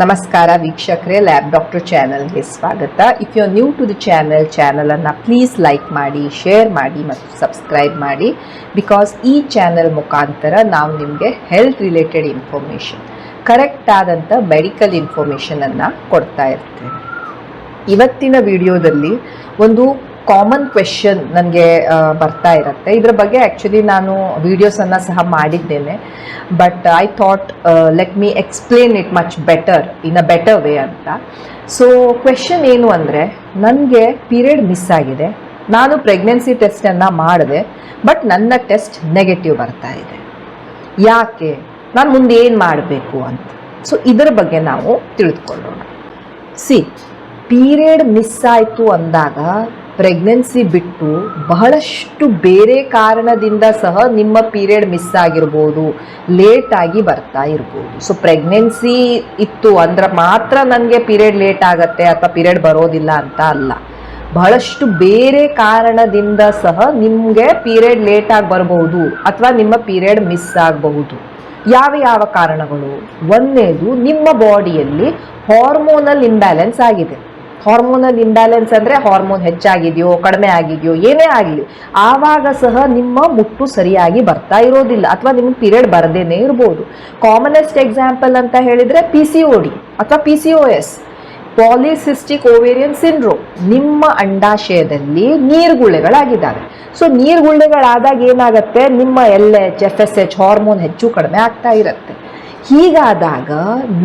ನಮಸ್ಕಾರ ವೀಕ್ಷಕರೇ lab doctor ಚಾನಲ್ಗೆ ಸ್ವಾಗತ. If you new to the channel ಚಾನಲನ್ನು ಪ್ಲೀಸ್ ಲೈಕ್ ಮಾಡಿ ಶೇರ್ ಮಾಡಿ ಮತ್ತು ಸಬ್ಸ್ಕ್ರೈಬ್ ಮಾಡಿ. ಬಿಕಾಸ್ ಈ ಚಾನಲ್ ಮುಖಾಂತರ ನಾವು ನಿಮಗೆ ಹೆಲ್ತ್ ರಿಲೇಟೆಡ್ ಇನ್ಫಾರ್ಮೇಷನ್ ಕರೆಕ್ಟ್ ಆದಂಥ ಮೆಡಿಕಲ್ ಇನ್ಫಾರ್ಮೇಷನನ್ನು ಕೊಡ್ತಾ ಇರ್ತೇವೆ ಇವತ್ತಿನ ವಿಡಿಯೋದಲ್ಲಿ ಒಂದು ಕಾಮನ್ ಕ್ವೆಶನ್ ನನಗೆ ಬರ್ತಾ ಇರುತ್ತೆ. ಇದ್ರ ಬಗ್ಗೆ ಆ್ಯಕ್ಚುಲಿ ನಾನು ವೀಡಿಯೋಸನ್ನು ಸಹ ಮಾಡಿದ್ದೇನೆ. But I thought let me explain it much better in a better way ಅಂತ. ಸೊ ಕ್ವೆಶನ್ ಏನು ಅಂದರೆ, ನನಗೆ ಪೀರಿಯಡ್ ಮಿಸ್ ಆಗಿದೆ. ನಾನು ಪ್ರೆಗ್ನೆನ್ಸಿ ಟೆಸ್ಟನ್ನು ಮಾಡಿದೆ ಬಟ್ ನನ್ನ ಟೆಸ್ಟ್ ನೆಗೆಟಿವ್ ಬರ್ತಾ ಇದೆ. ಯಾಕೆ? ನಾನು ಮುಂದೆ ಏನು ಮಾಡಬೇಕು ಅಂತ. ಸೊ ಇದರ ಬಗ್ಗೆ ನಾವು ತಿಳಿದುಕೊಳ್ಳೋಣ ಸಿ ಪೀರಿಯಡ್ ಮಿಸ್ ಆಯಿತು ಅಂದಾಗ ಪ್ರೆಗ್ನೆನ್ಸಿ ಬಿಟ್ಟು ಬಹಳಷ್ಟು ಬೇರೆ ಕಾರಣದಿಂದ ಸಹ ನಿಮ್ಮ ಪೀರಿಯಡ್ ಮಿಸ್ ಆಗಿರ್ಬೋದು ಲೇಟಾಗಿ ಬರ್ತಾ ಇರ್ಬೋದು. ಸೊ ಪ್ರೆಗ್ನೆನ್ಸಿ ಇತ್ತು ಅಂದ್ರೆ ಮಾತ್ರ ನನಗೆ ಪೀರಿಯಡ್ ಲೇಟ್ ಆಗತ್ತೆ ಅಥವಾ ಪೀರಿಯಡ್ ಬರೋದಿಲ್ಲ ಅಂತ ಅಲ್ಲ. ಬಹಳಷ್ಟು ಬೇರೆ ಕಾರಣದಿಂದ ಸಹ ನಿಮಗೆ ಪೀರಿಯಡ್ ಲೇಟ್ ಆಗಿ ಬರಬಹುದು ಅಥವಾ ನಿಮ್ಮ ಪೀರಿಯಡ್ ಮಿಸ್ ಆಗಬಹುದು. ಯಾವ ಯಾವ ಕಾರಣಗಳು? ಒಂದೇದು ನಿಮ್ಮ ಬಾಡಿಯಲ್ಲಿ ಹಾರ್ಮೋನಲ್ ಇಂಬ್ಯಾಲೆನ್ಸ್ ಆಗಿದೆ. ಹಾರ್ಮೋನಲ್ ಇಂಬ್ಯಾಲೆನ್ಸ್ ಅಂದರೆ ಹಾರ್ಮೋನ್ ಹೆಚ್ಚಾಗಿದೆಯೋ, ಕಡಿಮೆ ಆಗಿದೆಯೋ, ಏನೇ ಆಗಲಿ, ಆವಾಗ ಸಹ ನಿಮ್ಮ ಮುಟ್ಟು ಸರಿಯಾಗಿ ಬರ್ತಾ ಇರೋದಿಲ್ಲ ಅಥವಾ ನಿಮ್ಮ ಪೀರಿಯಡ್ ಬರದೇನೆ ಇರ್ಬೋದು. ಕಾಮನೆಸ್ಟ್ ಎಕ್ಸಾಂಪಲ್ ಅಂತ ಹೇಳಿದರೆ ಪಿ ಸಿ ಒ ಡಿ ಅಥವಾ P C O S polycystic ovarian syndrome ನಿಮ್ಮ ಅಂಡಾಶಯದಲ್ಲಿ ನೀರ್ಗುಳ್ಳೆಗಳಾಗಿದ್ದಾವೆ. ಸೊ ನೀರ್ಗುಳ್ಳೆಗಳಾದಾಗ ಏನಾಗುತ್ತೆ? ನಿಮ್ಮ L H F S H hormone ಹೆಚ್ಚು ಕಡಿಮೆ ಆಗ್ತಾ ಇರುತ್ತೆ. ಹೀಗಾದಾಗ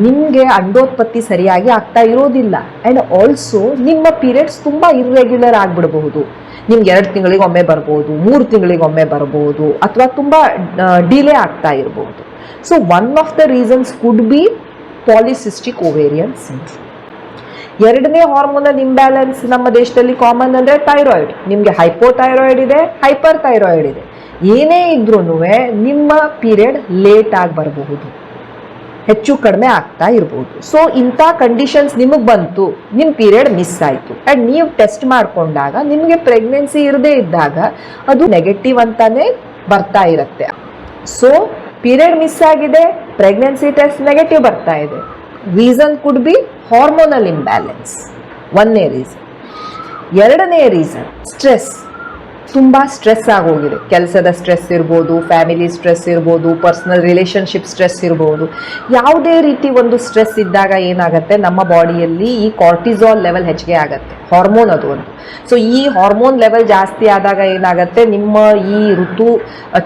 ನಿಮಗೆ ಅಂಡೋತ್ಪತ್ತಿ ಸರಿಯಾಗಿ ಆಗ್ತಾ ಇರೋದಿಲ್ಲ. ಆ್ಯಂಡ್ ಆಲ್ಸೋ ನಿಮ್ಮ ಪೀರಿಯಡ್ಸ್ ತುಂಬ ಇರ್ರೆಗ್ಯುಲರ್ ಆಗಿಬಿಡಬಹುದು. ನಿಮ್ಗೆ ಎರಡು ತಿಂಗಳಿಗೊಮ್ಮೆ ಬರ್ಬೋದು, ಮೂರು ತಿಂಗಳಿಗೊಮ್ಮೆ ಬರ್ಬೋದು, ಅಥವಾ ತುಂಬ ಡಿಲೇ ಆಗ್ತಾ ಇರ್ಬೋದು. So one of the reasons could be polycystic ovarian syndrome ಎರಡನೇ ಹಾರ್ಮೋನಲ್ ಇಂಬ್ಯಾಲೆನ್ಸ್ ನಮ್ಮ ದೇಶದಲ್ಲಿ ಕಾಮನ್ ಅಂದರೆ ಥೈರಾಯ್ಡ್ ನಿಮಗೆ ಹೈಪೋಥೈರಾಯ್ಡ್ ಇದೆ ಹೈಪರ್ ಥೈರಾಯ್ಡ್ ಇದೆ. ಏನೇ ಇದ್ರೂ ನಿಮ್ಮ ಪೀರಿಯಡ್ ಲೇಟ್ ಆಗಿ ಬರಬಹುದು. ಹೆಚ್ಚು ಕಡಿಮೆ ಆಗ್ತಾ ಇರ್ಬೋದು. ಸೊ ಇಂಥ ಕಂಡೀಷನ್ಸ್ ನಿಮಗೆ ಬಂತು ನಿಮ್ಮ ಪೀರಿಯಡ್ ಮಿಸ್ ಆಯಿತು. ಆ್ಯಂಡ್ ನೀವು ಟೆಸ್ಟ್ ಮಾಡಿಕೊಂಡಾಗ ನಿಮಗೆ ಪ್ರೆಗ್ನೆನ್ಸಿ ಇರದೇ ಇದ್ದಾಗ ಅದು ನೆಗೆಟಿವ್ ಅಂತಾನೆ ಬರ್ತಾ ಇರುತ್ತೆ. ಸೊ ಪೀರಿಯಡ್ ಮಿಸ್ ಆಗಿದೆ ಪ್ರೆಗ್ನೆನ್ಸಿ ಟೆಸ್ಟ್ ನೆಗೆಟಿವ್ ಬರ್ತಾ ಇದೆ. Reason could be hormonal imbalance ಒಂದನೇ ರೀಸನ್ ಎರಡನೇ ರೀಸನ್ ಸ್ಟ್ರೆಸ್ ತುಂಬ ಸ್ಟ್ರೆಸ್ ಆಗೋಗಿದೆ. ಕೆಲಸದ ಸ್ಟ್ರೆಸ್ ಇರ್ಬೋದು ಫ್ಯಾಮಿಲಿ ಸ್ಟ್ರೆಸ್ ಇರ್ಬೋದು ಪರ್ಸ್ನಲ್ ರಿಲೇಷನ್ಶಿಪ್ ಸ್ಟ್ರೆಸ್ ಇರ್ಬೋದು. ಯಾವುದೇ ರೀತಿ ಒಂದು ಸ್ಟ್ರೆಸ್ ಇದ್ದಾಗ ಏನಾಗುತ್ತೆ? ನಮ್ಮ ಬಾಡಿಯಲ್ಲಿ ಈ ಕಾರ್ಟಿಸಾಲ್ ಲೆವೆಲ್ ಹೆಚ್ಚಿಗೆ ಆಗುತ್ತೆ. ಹಾರ್ಮೋನ್ ಅದು ಒಂದು. ಸೊ ಈ ಹಾರ್ಮೋನ್ ಲೆವೆಲ್ ಜಾಸ್ತಿ ಆದಾಗ ಏನಾಗುತ್ತೆ? ನಿಮ್ಮ ಈ ಋತು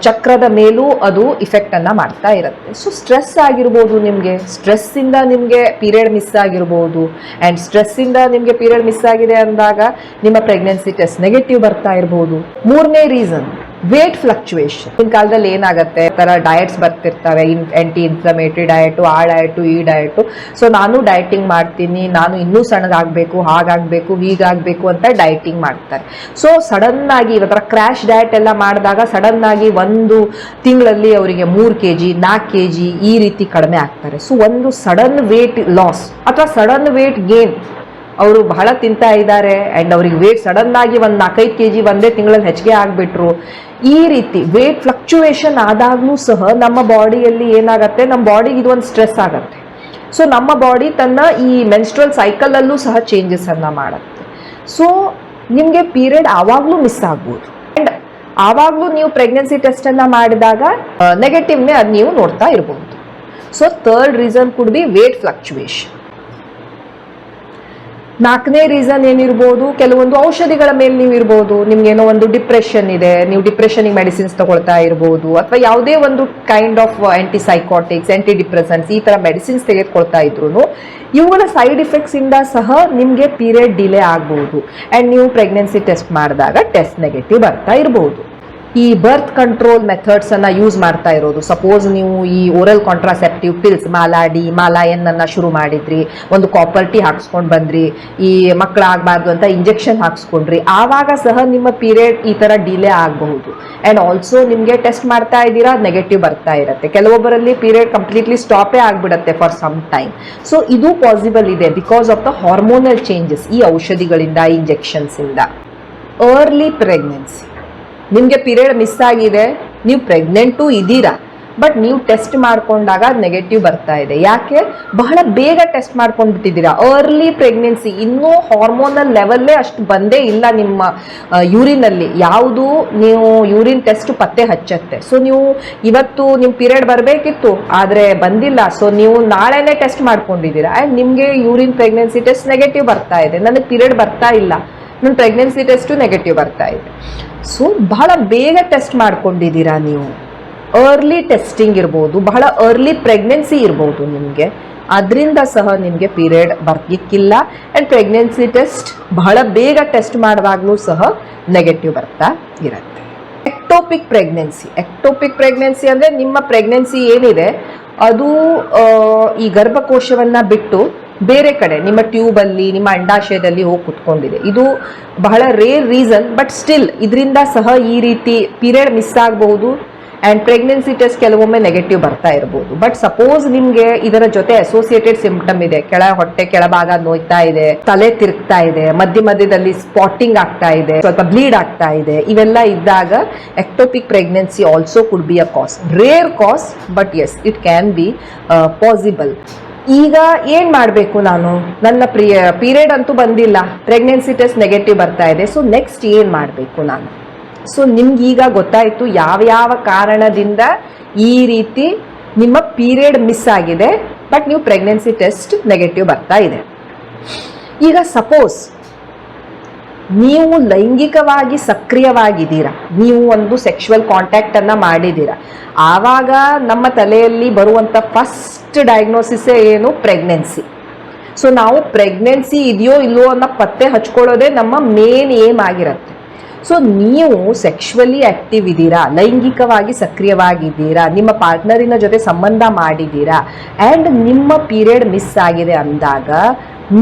ಚಕ್ರದ ಮೇಲೂ ಅದು ಇಫೆಕ್ಟನ್ನು ಮಾಡ್ತಾ ಇರುತ್ತೆ. ಸೊ ಸ್ಟ್ರೆಸ್ ಆಗಿರ್ಬೋದು ನಿಮಗೆ. ಸ್ಟ್ರೆಸ್ಸಿಂದ ನಿಮಗೆ ಪೀರಿಯಡ್ ಮಿಸ್ ಆಗಿರ್ಬೋದು. ಆ್ಯಂಡ್ ಸ್ಟ್ರೆಸ್ಸಿಂದ ನಿಮಗೆ ಪೀರಿಯಡ್ ಮಿಸ್ ಆಗಿದೆ ಅಂದಾಗ ನಿಮ್ಮ ಪ್ರೆಗ್ನೆನ್ಸಿ ಟೆಸ್ಟ್ ನೆಗೆಟಿವ್ ಬರ್ತಾ ಇರ್ಬೋದು. ಮೂರನೇ ರೀಸನ್ ವೇಟ್ ಫ್ಲಕ್ಚುಯೇಷನ್ ಇನ್ ಕಾಲದಲ್ಲಿ ಏನಾಗುತ್ತೆ? ಥರ ಡಯಟ್ಸ್ ಬರ್ತಿರ್ತವೆ. ಇನ್ ಆ್ಯಂಟಿ ಇನ್ಫ್ಲಮೇಟರಿ ಡಯಟು ಆ ಡಯಟು ಈ ಡಯಟು ಸೊ ನಾನು ಡಯಟಿಂಗ್ ಮಾಡ್ತೀನಿ. ನಾನು ಇನ್ನೂ ಸಣ್ಣದಾಗಬೇಕು, ಹಾಗಾಗಬೇಕು, ಹೀಗಾಗಬೇಕು ಅಂತ ಡಯಟಿಂಗ್ ಮಾಡ್ತಾರೆ. ಸೊ ಸಡನ್ ಆಗಿ ಇವತ್ತರ ಕ್ರ್ಯಾಶ್ ಡಯಟ್ ಎಲ್ಲ ಮಾಡಿದಾಗ ಸಡನ್ ಆಗಿ ಒಂದು ತಿಂಗಳಲ್ಲಿ ಅವರಿಗೆ ಮೂರು ಕೆ ಜಿ ನಾಲ್ಕು ಕೆ ಜಿ ಈ ರೀತಿ ಕಡಿಮೆ ಆಗ್ತಾರೆ. ಸೊ ಒಂದು ಸಡನ್ ವೇಟ್ ಲಾಸ್ ಅಥವಾ ಸಡನ್ ವೇಟ್ ಗೇನ್ ಅವರು ಬಹಳ ತಿಂತಾ ಇದ್ದಾರೆ ಆ್ಯಂಡ್ ಅವ್ರಿಗೆ ವೇಟ್ ಸಡನ್ ಆಗಿ ಒಂದು ನಾಲ್ಕೈದು ಕೆ ಜಿ ಒಂದೇ ತಿಂಗಳಲ್ಲಿ ಹೆಚ್ಚಿಗೆ ಆಗಿಬಿಟ್ರು. ಈ ರೀತಿ ವೇಟ್ ಫ್ಲಕ್ಚುವೇಷನ್ ಆದಾಗಲೂ ಸಹ ನಮ್ಮ ಬಾಡಿಯಲ್ಲಿ ಏನಾಗುತ್ತೆ? ನಮ್ಮ ಬಾಡಿಗೆ ಒಂದು ಸ್ಟ್ರೆಸ್ ಆಗುತ್ತೆ. ಸೊ ನಮ್ಮ ಬಾಡಿ ತನ್ನ ಈ ಮೆನ್ಸ್ಟ್ರಲ್ ಸೈಕಲಲ್ಲೂ ಸಹ ಚೇಂಜಸನ್ನು ಮಾಡುತ್ತೆ. ಸೊ ನಿಮಗೆ ಪೀರಿಯಡ್ ಆವಾಗಲೂ ಮಿಸ್ ಆಗ್ಬೋದು. ಆ್ಯಂಡ್ ಆವಾಗಲೂ ನೀವು ಪ್ರೆಗ್ನೆನ್ಸಿ ಟೆಸ್ಟನ್ನು ಮಾಡಿದಾಗ ನೆಗೆಟಿವ್ನೇ ಅದು ನೀವು ನೋಡ್ತಾ ಇರ್ಬೋದು. So third reason could be weight fluctuation ನಾಲ್ಕನೇ ರೀಸನ್ ಏನಿರ್ಬೋದು, ಕೆಲವೊಂದು ಔಷಧಿಗಳ ಮೇಲೆ ನೀವು ಇರ್ಬೋದು ನಿಮ್ಗೇನೋ ಒಂದು ಡಿಪ್ರೆಷನ್ ಇದೆ, ನೀವು ಡಿಪ್ರೆಷನಿಗೆ ಮೆಡಿಸಿನ್ಸ್ ತಗೊಳ್ತಾ ಇರ್ಬೋದು, ಅಥವಾ ಯಾವುದೇ ಒಂದು kind of anti psychotics anti depressants ಈ ಥರ ಮೆಡಿಸಿನ್ಸ್ ತೆಗೆದುಕೊಳ್ತಾ ಇದ್ರು ಇವುಗಳ ಸೈಡ್ ಎಫೆಕ್ಟ್ಸ್ ಇಂದ ಸಹ ನಿಮಗೆ ಪೀರಿಯಡ್ ಡಿಲೇ ಆಗ್ಬೋದು. ಆ್ಯಂಡ್ ನೀವು ಪ್ರೆಗ್ನೆನ್ಸಿ ಟೆಸ್ಟ್ ಮಾಡಿದಾಗ ಟೆಸ್ಟ್ ನೆಗೆಟಿವ್ ಬರ್ತಾ ಇರ್ಬೋದು. ಈ ಬರ್ತ್ ಕಂಟ್ರೋಲ್ ಮೆಥಡ್ಸ್ ಅನ್ನ ಯೂಸ್ ಮಾಡ್ತಾ ಇರೋದು. ಸಪೋಸ್ ನೀವು ಈ ಓರಲ್ ಕಾಂಟ್ರಾಸೆಪ್ಟಿವ್ ಪಿಲ್ಸ್ ಮಾಲಾಡಿ ಡಿ ಮಾಲಾ ಎನ್ ಅನ್ನ ಶುರು ಮಾಡಿದ್ರಿ. ಒಂದು ಕಾಪರ್ಟಿ ಹಾಕ್ಸ್ಕೊಂಡು ಬಂದ್ರಿ. ಈ ಮಕ್ಕಳಾಗಬಾರ್ದು ಅಂತ ಇಂಜೆಕ್ಷನ್ ಹಾಕ್ಸ್ಕೊಂಡ್ರಿ. ಆವಾಗ ಸಹ ನಿಮ್ಮ ಪೀರಿಯಡ್ ಈ ಥರ ಡಿಲೇ ಆಗಬಹುದು. ಆ್ಯಂಡ್ ಆಲ್ಸೋ ನಿಮಗೆ ಟೆಸ್ಟ್ ಮಾಡ್ತಾ ಇದ್ದೀರಾ ನೆಗೆಟಿವ್ ಬರ್ತಾ ಇರುತ್ತೆ. ಕೆಲವೊಬ್ಬರಲ್ಲಿ ಪೀರಿಯಡ್ ಕಂಪ್ಲೀಟ್ಲಿ ಸ್ಟಾಪೇ ಆಗಿಬಿಡುತ್ತೆ ಫಾರ್ ಸಮ್ ಟೈಮ್ ಸೊ ಇದು ಪಾಸಿಬಲ್ ಇದೆ because of the hormonal changes ಈ ಔಷಧಿಗಳಿಂದ ಇಂಜೆಕ್ಷನ್ಸಿಂದ ಅರ್ಲಿ ಪ್ರೆಗ್ನೆನ್ಸಿ ನಿಮಗೆ ಪೀರಿಯಡ್ ಮಿಸ್ ಆಗಿದೆ, ನೀವು ಪ್ರೆಗ್ನೆಂಟು ಇದ್ದೀರಾ ಬಟ್ ನೀವು ಟೆಸ್ಟ್ ಮಾಡ್ಕೊಂಡಾಗ ನೆಗೆಟಿವ್ ಬರ್ತಾ ಇದೆ. ಯಾಕೆ? ಬಹಳ ಬೇಗ ಟೆಸ್ಟ್ ಮಾಡ್ಕೊಂಡು ಬಿಟ್ಟಿದ್ದೀರಾ ಅರ್ಲಿ ಪ್ರೆಗ್ನೆನ್ಸಿ ಇನ್ನೂ ಹಾರ್ಮೋನಲ್ ಲೆವೆಲ್ಲೇ ಅಷ್ಟು ಬಂದೇ ಇಲ್ಲ ನಿಮ್ಮ ಯೂರಿನಲ್ಲಿ ಯಾವುದು? ನೀವು ಯೂರಿನ್ ಟೆಸ್ಟ್ ಪತ್ತೆ ಹಚ್ಚತ್ತೆ. ಸೊ ನೀವು ಇವತ್ತು ನಿಮ್ಮ ಪೀರಿಯಡ್ ಬರಬೇಕಿತ್ತು, ಆದರೆ ಬಂದಿಲ್ಲ. ಸೊ ನೀವು ನಾಳೆನೇ ಟೆಸ್ಟ್ ಮಾಡ್ಕೊಂಡಿದ್ದೀರಾ. ಆ್ಯಂಡ್ ನಿಮಗೆ ಯೂರಿನ್ ಪ್ರೆಗ್ನೆನ್ಸಿ ಟೆಸ್ಟ್ ನೆಗೆಟಿವ್ ಬರ್ತಾ ಇದೆ. ನನಗೆ ಪೀರಿಯಡ್ ಬರ್ತಾ ಇಲ್ಲ. ನನ್ನ ಪ್ರೆಗ್ನೆನ್ಸಿ ಟೆಸ್ಟು ನೆಗೆಟಿವ್ ಬರ್ತಾ ಇದೆ. ಸೊ ಬಹಳ ಬೇಗ ಟೆಸ್ಟ್ ಮಾಡ್ಕೊಂಡಿದ್ದೀರಾ ನೀವು. ಅರ್ಲಿ ಟೆಸ್ಟಿಂಗ್ ಇರ್ಬೋದು, ಬಹಳ ಅರ್ಲಿ ಪ್ರೆಗ್ನೆನ್ಸಿ ಇರ್ಬೋದು ನಿಮಗೆ. ಅದರಿಂದ ಸಹ ನಿಮಗೆ ಪೀರಿಯಡ್ ಬರ್ಲಿಕ್ಕಿಲ್ಲ. ಆ್ಯಂಡ್ ಪ್ರೆಗ್ನೆನ್ಸಿ ಟೆಸ್ಟ್ ಬಹಳ ಬೇಗ ಟೆಸ್ಟ್ ಮಾಡುವಾಗಲೂ ಸಹ ನೆಗೆಟಿವ್ ಬರ್ತಾ ಇರುತ್ತೆ. ಎಕ್ಟೋಪಿಕ್ ಪ್ರೆಗ್ನೆನ್ಸಿ ಎಕ್ಟೋಪಿಕ್ ಪ್ರೆಗ್ನೆನ್ಸಿ ಅಂದರೆ ನಿಮ್ಮ ಪ್ರೆಗ್ನೆನ್ಸಿ ಏನಿದೆ, ಅದು ಈ ಗರ್ಭಕೋಶವನ್ನು ಬಿಟ್ಟು ಬೇರೆ ಕಡೆ, ನಿಮ್ಮ ಟ್ಯೂಬಲ್ಲಿ ನಿಮ್ಮ ಅಂಡಾಶಯದಲ್ಲಿ ಹೋಗಿ ಕುತ್ಕೊಂಡಿದೆ. ಇದು ಬಹಳ ರೇರ್ ರೀಸನ್ ಬಟ್ ಸ್ಟಿಲ್ ಇದರಿಂದ ಸಹ ಈ ರೀತಿ ಪೀರಿಯಡ್ ಮಿಸ್ ಆಗಬಹುದು ಆ್ಯಂಡ್ ಪ್ರೆಗ್ನೆನ್ಸಿ ಟೆಸ್ಟ್ ಕೆಲವೊಮ್ಮೆ ನೆಗೆಟಿವ್ ಬರ್ತಾ ಇರ್ಬೋದು. ಬಟ್ ಸಪೋಸ್ ನಿಮಗೆ ಇದರ ಜೊತೆ ಅಸೋಸಿಯೇಟೆಡ್ ಸಿಂಪ್ಟಮ್ ಇದೆ. ಕೆಳ ಹೊಟ್ಟೆ ಕೆಳಭಾಗ ನೋಯ್ತಾ ಇದೆ, ತಲೆ ತಿರುಗ್ತಾ ಇದೆ, ಮಧ್ಯ ಮಧ್ಯದಲ್ಲಿ ಸ್ಪಾಟಿಂಗ್ ಆಗ್ತಾ ಇದೆ, ಸ್ವಲ್ಪ ಬ್ಲೀಡ್ ಆಗ್ತಾ ಇದೆ, ಇವೆಲ್ಲ ಇದ್ದಾಗ ectopic pregnancy also could be a cause rare cause but as it can be possible ಈಗ ಏನ್ ಮಾಡಬೇಕು ನಾನು? ನನ್ನ ಪ್ರಿಯ ಪೀರಿಯಡ್ ಅಂತೂ ಬಂದಿಲ್ಲ. ಪ್ರೆಗ್ನೆನ್ಸಿ ಟೆಸ್ಟ್ ನೆಗೆಟಿವ್ ಬರ್ತಾ ಇದೆ. ಸೊ ನೆಕ್ಸ್ಟ್ ಏನು ಮಾಡಬೇಕು ನಾನು? ಸೊ ನಿಮ್ಗೆ ಈಗ ಗೊತ್ತಾಯಿತು ಯಾವ ಕಾರಣದಿಂದ ಈ ರೀತಿ ನಿಮ್ಮ ಪೀರಿಯಡ್ ಮಿಸ್ ಆಗಿದೆ, ಬಟ್ ನೀವು ಪ್ರೆಗ್ನೆನ್ಸಿ ಟೆಸ್ಟ್ ನೆಗೆಟಿವ್ ಬರ್ತಾ ಇದೆ. ಈಗ ಸಪೋಸ್ ನೀವು ಲೈಂಗಿಕವಾಗಿ ಸಕ್ರಿಯವಾಗಿದ್ದೀರಾ, ನೀವು ಒಂದು ಸೆಕ್ಷುವಲ್ ಕಾಂಟ್ಯಾಕ್ಟ್ ಅನ್ನ ಮಾಡಿದ್ದೀರಾ, ಆವಾಗ ನಮ್ಮ ತಲೆಯಲ್ಲಿ ಬರುವಂಥ ಫಸ್ಟ್ ಡಯಾಗ್ನೋಸಿಸೇ ಏನು? ಪ್ರೆಗ್ನೆನ್ಸಿ. ಸೊ ನಾವು ಪ್ರೆಗ್ನೆನ್ಸಿ ಇದೆಯೋ ಇಲ್ಲವೋ ಅನ್ನೋ ಪತ್ತೆ ಹಚ್ಕೊಳ್ಳೋದೇ ನಮ್ಮ ಮೇನ್ ಏಮ್ ಆಗಿರುತ್ತೆ. ಸೊ ನೀವು ಸೆಕ್ಷುವಲಿ ಆಕ್ಟಿವ್ ಇದ್ದೀರಾ, ಲೈಂಗಿಕವಾಗಿ ಸಕ್ರಿಯವಾಗಿದ್ದೀರಾ, ನಿಮ್ಮ ಪಾರ್ಟ್ನರಿನ ಜೊತೆ ಸಂಬಂಧ ಮಾಡಿದ್ದೀರಾ ಆ್ಯಂಡ್ ನಿಮ್ಮ ಪೀರಿಯಡ್ ಮಿಸ್ ಆಗಿದೆ ಅಂದಾಗ,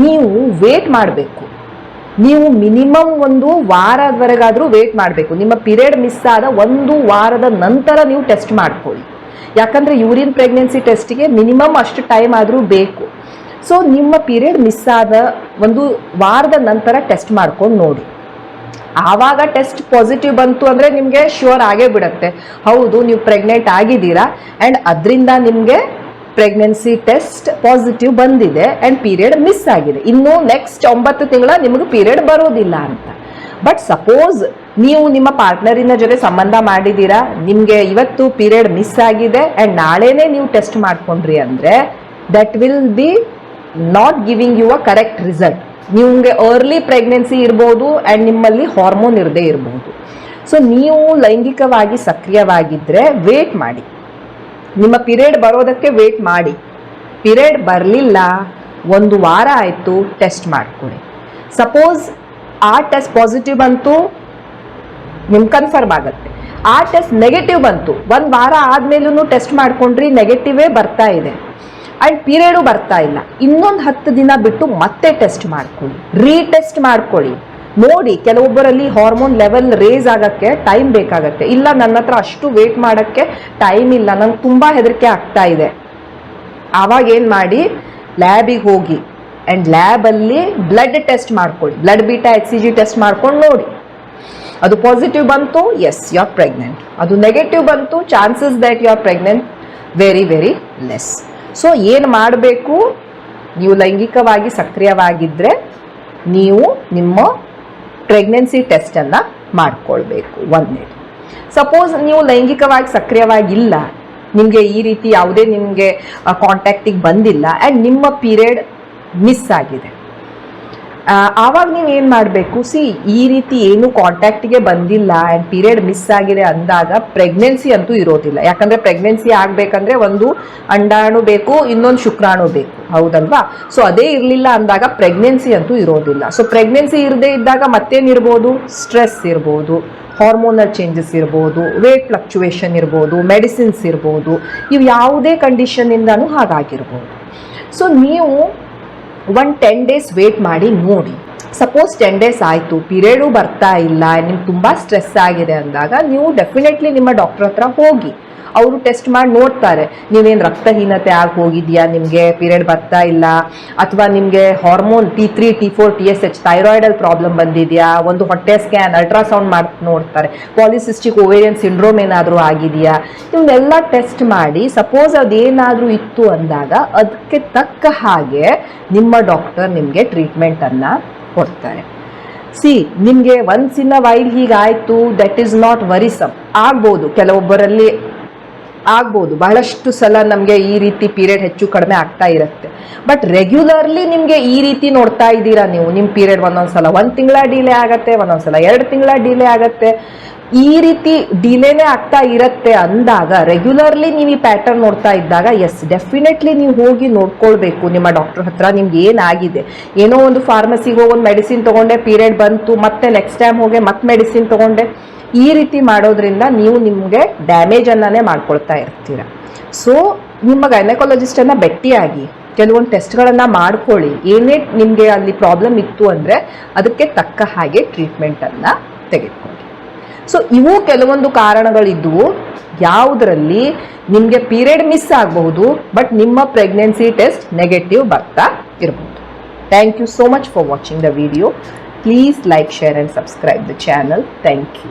ನೀವು ವೇಟ್ ಮಾಡಬೇಕು. ನೀವು ಮಿನಿಮಮ್ ಒಂದು ವಾರದವರೆಗಾದರೂ ವೇಟ್ ಮಾಡಬೇಕು. ನಿಮ್ಮ ಪೀರಿಯಡ್ ಮಿಸ್ ಆದ ಒಂದು ವಾರದ ನಂತರ ನೀವು ಟೆಸ್ಟ್ ಮಾಡ್ಕೊಳ್ಳಿ. ಯಾಕಂದರೆ ಯೂರಿನ್ ಪ್ರೆಗ್ನೆನ್ಸಿ ಟೆಸ್ಟಿಗೆ ಮಿನಿಮಮ್ ಅಷ್ಟು ಟೈಮ್ ಆದರೂ ಬೇಕು. ಸೊ ನಿಮ್ಮ ಪೀರಿಯಡ್ ಮಿಸ್ ಆದ ಒಂದು ವಾರದ ನಂತರ ಟೆಸ್ಟ್ ಮಾಡ್ಕೊಂಡು ನೋಡಿ. ಆವಾಗ ಟೆಸ್ಟ್ ಪಾಸಿಟಿವ್ ಬಂತು ಅಂದರೆ ನಿಮಗೆ ಶ್ಯೂರ್ ಆಗೇ ಬಿಡುತ್ತೆ. ಹೌದು, ನೀವು ಪ್ರೆಗ್ನೆಂಟ್ ಆಗಿದ್ದೀರಾ ಆ್ಯಂಡ್ ಅದರಿಂದ ನಿಮಗೆ ಪ್ರೆಗ್ನೆನ್ಸಿ ಟೆಸ್ಟ್ ಪಾಸಿಟಿವ್ ಬಂದಿದೆ ಆ್ಯಂಡ್ ಪೀರಿಯಡ್ ಮಿಸ್ ಆಗಿದೆ. ಇನ್ನು ನೆಕ್ಸ್ಟ್ ಒಂಬತ್ತು ತಿಂಗಳ ನಿಮಗೆ ಪೀರಿಯಡ್ ಬರೋದಿಲ್ಲ ಅಂತ. ಬಟ್ ಸಪೋಸ್ ನೀವು ನಿಮ್ಮ ಪಾರ್ಟ್ನರಿನ ಜೊತೆ ಸಂಬಂಧ ಮಾಡಿದ್ದೀರಾ, ನಿಮಗೆ ಇವತ್ತು ಪೀರಿಯಡ್ ಮಿಸ್ ಆಗಿದೆ ಆ್ಯಂಡ್ ನಾಳೆನೇ ನೀವು ಟೆಸ್ಟ್ ಮಾಡ್ಕೊಂಡ್ರಿ ಅಂದರೆ that will be not giving you a correct result ನಿಮಗೆ ಅರ್ಲಿ ಪ್ರೆಗ್ನೆನ್ಸಿ ಇರ್ಬೋದು ಆ್ಯಂಡ್ ನಿಮ್ಮಲ್ಲಿ ಹಾರ್ಮೋನ್ ಇರದೇ ಇರ್ಬೋದು. ಸೊ ನೀವು ಲೈಂಗಿಕವಾಗಿ ಸಕ್ರಿಯವಾಗಿದ್ದರೆ ವೇಟ್ ಮಾಡಿ. ನಿಮ್ಮ ಪಿರಿಯಡ್ ಬರೋದಕ್ಕೆ ವೇಟ್ ಮಾಡಿ. ಪಿರಿಯಡ್ ಬರಲಿಲ್ಲ, ಒಂದು ವಾರ ಆಯಿತು ಟೆಸ್ಟ್ ಮಾಡ್ಕೊಳ್ಳಿ ಸಪೋಸ್ ಆ ಟೆಸ್ಟ್ ಪಾಸಿಟಿವ್ ಬಂತು, ನಿಮ್ಗೆ ಕನ್ಫರ್ಮ್ ಆಗುತ್ತೆ. ಆ ಟೆಸ್ಟ್ ನೆಗೆಟಿವ್ ಬಂತು, ಒಂದು ವಾರ ಆದಮೇಲೂ ಟೆಸ್ಟ್ ಮಾಡ್ಕೊಂಡ್ರಿ ನೆಗೆಟಿವೇ ಬರ್ತಾ ಇದೆ. ಆ್ಯಂಡ್ ಪೀರಿಯಡು ಬರ್ತಾ ಇಲ್ಲ. ಇನ್ನೊಂದು ಹತ್ತು ದಿನ ಬಿಟ್ಟು ಮತ್ತೆ ಟೆಸ್ಟ್ ಮಾಡ್ಕೊಳ್ಳಿ. ರೀಟೆಸ್ಟ್ ಮಾಡ್ಕೊಳ್ಳಿ. ನೋಡಿ, ಕೆಲವೊಬ್ಬರಲ್ಲಿ ಹಾರ್ಮೋನ್ ಲೆವೆಲ್ ರೇಸ್ ಆಗೋಕ್ಕೆ ಟೈಮ್ ಬೇಕಾಗತ್ತೆ. ಇಲ್ಲ, ನನ್ನ ಹತ್ರ ಅಷ್ಟು ವೇಟ್ ಮಾಡೋಕ್ಕೆ ಟೈಮ್ ಇಲ್ಲ. ನಂಗೆ ತುಂಬ ಹೆದರಿಕೆ ಆಗ್ತಾ ಇದೆ. ಆವಾಗ ಏನು ಮಾಡಿ ಲ್ಯಾಬಿಗೆ ಹೋಗಿ. ಆ್ಯಂಡ್ ಲ್ಯಾಬಲ್ಲಿ ಬ್ಲಡ್ ಟೆಸ್ಟ್ ಮಾಡ್ಕೊಳ್ಳಿ. Blood beta H C G test ಮಾಡ್ಕೊಂಡು ನೋಡಿ. ಅದು ಪಾಸಿಟಿವ್ ಬಂತು ಎಸ್ ಯು ಆರ್ ಪ್ರೆಗ್ನೆಂಟ್ ಅದು ನೆಗೆಟಿವ್ ಬಂತು chances that you are pregnant very very less so ಏನು ಮಾಡಬೇಕು? ನೀವು ಲೈಂಗಿಕವಾಗಿ ಸಕ್ರಿಯವಾಗಿದ್ದರೆ ನೀವು ನಿಮ್ಮ ಪ್ರೆಗ್ನೆನ್ಸಿ ಟೆಸ್ಟನ್ನು ಮಾಡಿಕೊಳ್ಬೇಕು ಒಂದೇ ಸಪೋಸ್ ನೀವು ಲೈಂಗಿಕವಾಗಿ ಸಕ್ರಿಯವಾಗಿಲ್ಲ, ನಿಮಗೆ ಈ ರೀತಿ ಯಾವುದೇ ನಿಮಗೆ ಕಾಂಟ್ಯಾಕ್ಟಿಗೆ ಬಂದಿಲ್ಲ ಆ್ಯಂಡ್ ನಿಮ್ಮ ಪೀರಿಯಡ್ ಮಿಸ್ ಆಗಿದೆ. ಆವಾಗ ನೀವು ಏನು ಮಾಡಬೇಕು? ಸಿ, ಈ ರೀತಿ ಏನು ಕಾಂಟ್ಯಾಕ್ಟಿಗೆ ಬಂದಿಲ್ಲ ಆ್ಯಂಡ್ ಪೀರಿಯಡ್ ಮಿಸ್ ಆಗಿದೆ ಅಂದಾಗ ಪ್ರೆಗ್ನೆನ್ಸಿ ಅಂತೂ ಇರೋದಿಲ್ಲ. ಯಾಕಂದರೆ ಪ್ರೆಗ್ನೆನ್ಸಿ ಆಗಬೇಕಂದ್ರೆ ಒಂದು ಅಂಡಾಣು ಬೇಕು, ಇನ್ನೊಂದು ಶುಕ್ರಾಣು ಬೇಕು. ಹೌದಲ್ವಾ? ಸೊ ಅದೇ ಇರಲಿಲ್ಲ ಅಂದಾಗ ಪ್ರೆಗ್ನೆನ್ಸಿ ಅಂತೂ ಇರೋದಿಲ್ಲ. ಸೊ ಪ್ರೆಗ್ನೆನ್ಸಿ ಇರದೇ ಇದ್ದಾಗ ಮತ್ತೇನಿರ್ಬೋದು ಸ್ಟ್ರೆಸ್ ಇರ್ಬೋದು ಹಾರ್ಮೋನಲ್ ಚೇಂಜಸ್ ಇರ್ಬೋದು ವೇಟ್ ಫ್ಲಕ್ಚುವೇಷನ್ ಇರ್ಬೋದು ಮೆಡಿಸಿನ್ಸ್ ಇರ್ಬೋದು. ಇವು ಯಾವುದೇ ಕಂಡೀಷನಿಂದನೂ ಹಾಗಾಗಿರ್ಬೋದು. ಸೊ ನೀವು ಒನ್ ಟೆನ್ ಡೇಸ್ ವೇಟ್ ಮಾಡಿ ನೋಡಿ. ಸಪೋಸ್ ಟೆನ್ ಡೇಸ್ ಆಯಿತು, ಪೀರಿಯಡು ಬರ್ತಾ ಇಲ್ಲ, ನಿಮ್ಗೆ ತುಂಬ ಸ್ಟ್ರೆಸ್ ಆಗಿದೆ ಅಂದಾಗ ನೀವು ಡೆಫಿನೆಟ್ಲಿ ನಿಮ್ಮ ಡಾಕ್ಟರ್ ಹತ್ರ ಹೋಗಿ, ಅವರು ಟೆಸ್ಟ್ ಮಾಡಿ ನೋಡ್ತಾರೆ, ನೀವೇನು ರಕ್ತಹೀನತೆ ಆಗಿ ಹೋಗಿದೆಯಾ, ನಿಮಗೆ ಪೀರಿಯಡ್ ಬರ್ತಾ ಇಲ್ಲ, ಅಥವಾ ನಿಮಗೆ hormone T three T four T S H thyroidal problem ಬಂದಿದೆಯಾ, ಒಂದು ಹೊಟ್ಟೆ ಸ್ಕ್ಯಾನ್ ಅಲ್ಟ್ರಾಸೌಂಡ್ ಮಾಡಿ, ನೋಡ್ತಾರೆ ಪಾಲಿಸಿಸ್ಟಿಕ್ ಓವೇರಿಯನ್ ಸಿಂಡ್ರೋಮ್ ಏನಾದರೂ ಆಗಿದೆಯಾ, ಇವನ್ನೆಲ್ಲ ಟೆಸ್ಟ್ ಮಾಡಿ ಸಪೋಸ್ ಅದೇನಾದರೂ ಇತ್ತು ಅಂದಾಗ, ಅದಕ್ಕೆ ತಕ್ಕ ಹಾಗೆ ನಿಮ್ಮ ಡಾಕ್ಟರ್ ನಿಮಗೆ ಟ್ರೀಟ್ಮೆಂಟನ್ನು ಕೊಡ್ತಾರೆ. ಸಿ ನಿಮಗೆ ಒನ್ಸ್ ಇನ್ ಅ ವೈಲ್ ಹೀಗಾಯಿತು ದಟ್ ಈಸ್ ನಾಟ್ ವರಿಸಮ್ ಆಗ್ಬೋದು, ಕೆಲವೊಬ್ಬರಲ್ಲಿ ಆಗ್ಬೋದು. ಬಹಳಷ್ಟು ಸಲ ನಮಗೆ ಈ ರೀತಿ ಪೀರಿಯಡ್ ಹೆಚ್ಚು ಕಡಿಮೆ ಆಗ್ತಾ ಇರುತ್ತೆ. ಬಟ್ ರೆಗ್ಯುಲರ್ಲಿ ನಿಮಗೆ ಈ ರೀತಿ ನೋಡ್ತಾ ಇದ್ದೀರಾ ನೀವು? ನಿಮ್ಮ ಪೀರಿಯಡ್ ಒಂದೊಂದು ಸಲ ಒಂದು ತಿಂಗಳ ಡಿಲೇ ಆಗುತ್ತೆ ಒಂದೊಂದು ಸಲ ಎರಡು ತಿಂಗಳ ಡಿಲೇ ಆಗತ್ತೆ. ಈ ರೀತಿ ಡಿಲೇನೇ ಆಗ್ತಾ ಇರತ್ತೆ ಅಂದಾಗ ರೆಗ್ಯುಲರ್ಲಿ ನೀವು ಈ ಪ್ಯಾಟರ್ನ್ ನೋಡ್ತಾ ಇದ್ದಾಗ ಎಸ್ ಡೆಫಿನೆಟ್ಲಿ ನೀವು ಹೋಗಿ ನೋಡ್ಕೊಳ್ಬೇಕು ನಿಮ್ಮ ಡಾಕ್ಟರ್ ಹತ್ರ, ನಿಮ್ಗೆ ಏನಾಗಿದೆ? ಏನೋ ಒಂದು ಫಾರ್ಮಸಿಗೆ ಹೋಗಿ ಒಂದು ಮೆಡಿಸಿನ್ ತೊಗೊಂಡೆ ಪೀರಿಯಡ್ ಬಂತು, ಮತ್ತೆ ನೆಕ್ಸ್ಟ್ ಟೈಮ್ ಹೋಗಿ ಮತ್ತೆ ಮೆಡಿಸಿನ್ ತೊಗೊಂಡೆ. ಈ ರೀತಿ ಮಾಡೋದ್ರಿಂದ ನೀವು ನಿಮಗೆ ಡ್ಯಾಮೇಜನ್ನೇ ಮಾಡ್ಕೊಳ್ತಾ ಇರ್ತೀರ. ಸೊ ನಿಮ್ಮ ಗೈನಕಾಲಜಿಸ್ಟನ್ನು ಭೇಟಿಯಾಗಿ ಕೆಲವೊಂದು ಟೆಸ್ಟ್ಗಳನ್ನು ಮಾಡ್ಕೊಳ್ಳಿ. ಏನೇ ನಿಮಗೆ ಅಲ್ಲಿ ಪ್ರಾಬ್ಲಮ್ ಇತ್ತು ಅಂದರೆ, ಅದಕ್ಕೆ ತಕ್ಕ ಹಾಗೆ ಟ್ರೀಟ್ಮೆಂಟನ್ನು ತೆಗೆದುಕೊಳ್ಳಿ. ಸೊ ಇವು ಕೆಲವೊಂದು ಕಾರಣಗಳಿದ್ದವು ಯಾವುದರಲ್ಲಿ? ನಿಮಗೆ ಪೀರಿಯಡ್ ಮಿಸ್ ಆಗಬಹುದು, ಬಟ್ ನಿಮ್ಮ ಪ್ರೆಗ್ನೆನ್ಸಿ ಟೆಸ್ಟ್ ನೆಗೆಟಿವ್ ಬರ್ತಾ ಇರಬಹುದು thank you so much for watching the video. Please like, share and subscribe the channel. Thank you.